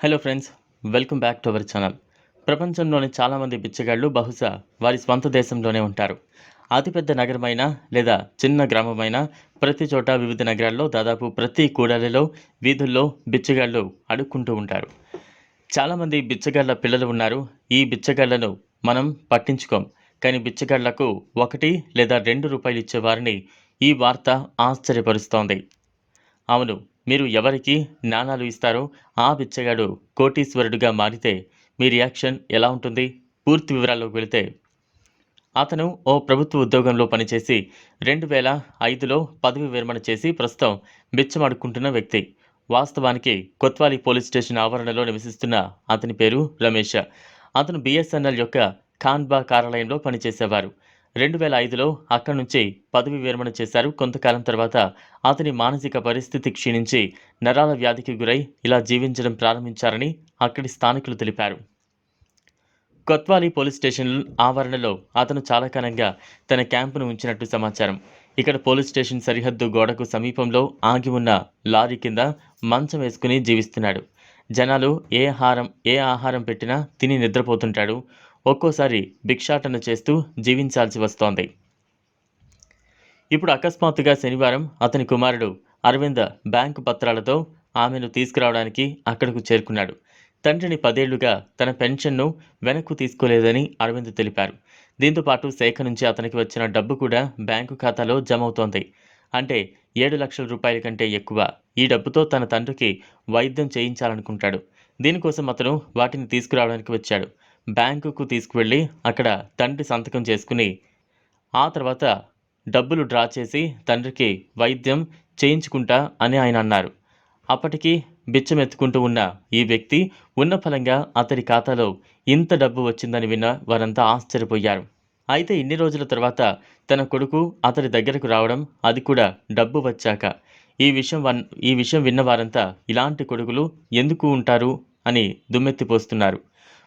Hello friends welcome back to our channel ప్రపంచంలోని చాలామంది బిచ్చగాళ్ళు బహుశా వారి స్వంత దేశంలోనే ఉంటారు. అతిపెద్ద నగరమైన లేదా చిన్న గ్రామమైన ప్రతి చోట వివిధ నగరాల్లో దాదాపు ప్రతి కూడలిలో వీధుల్లో బిచ్చగాళ్ళు అడుక్కుంటూ ఉంటారు. చాలామంది బిచ్చగాళ్ళ పిల్లలు ఉన్నారు. ఈ బిచ్చగాళ్ళను మనం పట్టించుకోం. కానీ బిచ్చగాళ్ళకు ఒకటి లేదా రెండు రూపాయలు ఇచ్చే వారిని ఈ వార్త ఆశ్చర్యపరుస్తోంది. అవును మీరు ఎవరికి నాణాలు ఇస్తారో ఆ బిచ్చగాడు కోటీశ్వరుడుగా మారితే మీ రియాక్షన్ ఎలా ఉంటుంది? పూర్తి వివరాల్లోకి వెళితే అతను ఓ ప్రభుత్వ ఉద్యోగంలో పనిచేసి రెండు వేల ఐదులో పదవి విరమణ చేసి ప్రస్తుతం బిచ్చమడుకుంటున్న వ్యక్తి. వాస్తవానికి కొత్వాలి పోలీస్ స్టేషన్ ఆవరణలో నివసిస్తున్న అతని పేరు రమేష్. అతను బిఎస్ఎన్ఎల్ యొక్క ఖాన్బా కార్యాలయంలో పనిచేసేవారు. రెండు వేల ఐదులో అక్కడి నుంచి పదవి విరమణ చేశారు. కొంతకాలం తర్వాత అతని మానసిక పరిస్థితి క్షీణించి నరాల వ్యాధికి గురై ఇలా జీవించడం ప్రారంభించారని అక్కడి స్థానికులు తెలిపారు. కొత్వాలి పోలీస్ స్టేషన్ ఆవరణలో అతను చాలా కాలంగా తన క్యాంపును ఉంచినట్టు సమాచారం. ఇక్కడ పోలీస్ స్టేషన్ సరిహద్దు గోడకు సమీపంలో ఆగి ఉన్న లారీ కింద మంచం వేసుకుని జీవిస్తున్నాడు. జనాలు ఏ ఆహారం ఏ ఆహారం పెట్టినా తిని నిద్రపోతుంటాడు. ఒక్కోసారి భిక్షాటన చేస్తూ జీవించాల్సి వస్తోంది. ఇప్పుడు అకస్మాత్తుగా శనివారం అతని కుమారుడు అరవింద బ్యాంకు పత్రాలతో ఆమెను తీసుకురావడానికి అక్కడకు చేరుకున్నాడు. తండ్రిని పదేళ్ళుగా తన పెన్షన్ను వెనక్కు తీసుకోలేదని అరవింద్ తెలిపారు. దీంతో పాటు శాఖ నుంచి అతనికి వచ్చిన డబ్బు కూడా బ్యాంకు ఖాతాలో జమ అవుతోంది అంటే ఏడు లక్షల రూపాయల కంటే ఎక్కువ ఈ డబ్బుతో తన తండ్రికి వైద్యం చేయించాలనుకుంటాడు. దీనికోసం అతను వాటిని తీసుకురావడానికి వచ్చాడు. బ్యాంకుకు తీసుకువెళ్ళి అక్కడ తండ్రి సంతకం చేసుకుని ఆ తర్వాత డబ్బులు డ్రా చేసి తండ్రికి వైద్యం చేయించుకుంటా అని ఆయన అన్నారు. అప్పటికి బిచ్చమెత్తుకుంటూ ఉన్న ఈ వ్యక్తి ఉన్న ఫలంగా అతడి ఖాతాలో ఇంత డబ్బు వచ్చిందని విన్న వారంతా ఆశ్చర్యపోయారు. అయితే ఇన్ని రోజుల తర్వాత తన కొడుకు అతడి దగ్గరకు రావడం అది కూడా డబ్బు వచ్చాక. ఈ విషయం వన్ ఈ విషయం విన్న వారంతా ఇలాంటి కొడుకులు ఎందుకు ఉంటారు అని దుమ్మెత్తిపోస్తున్నారు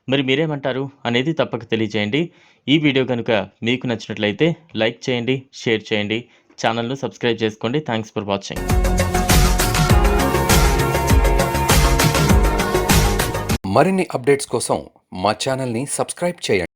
మరి మీరేమంటారు అనేది తప్పక తెలియజేయండి ఈ వీడియో కనుక మీకు నచ్చినట్లయితే లైక్ చేయండి షేర్ చేయండి ఛానల్ను సబ్స్క్రైబ్ చేసుకోండి. Thanks for watching. మరిన్ని అప్డేట్స్ కోసం మా ఛానల్ని సబ్స్క్రైబ్ చేయండి.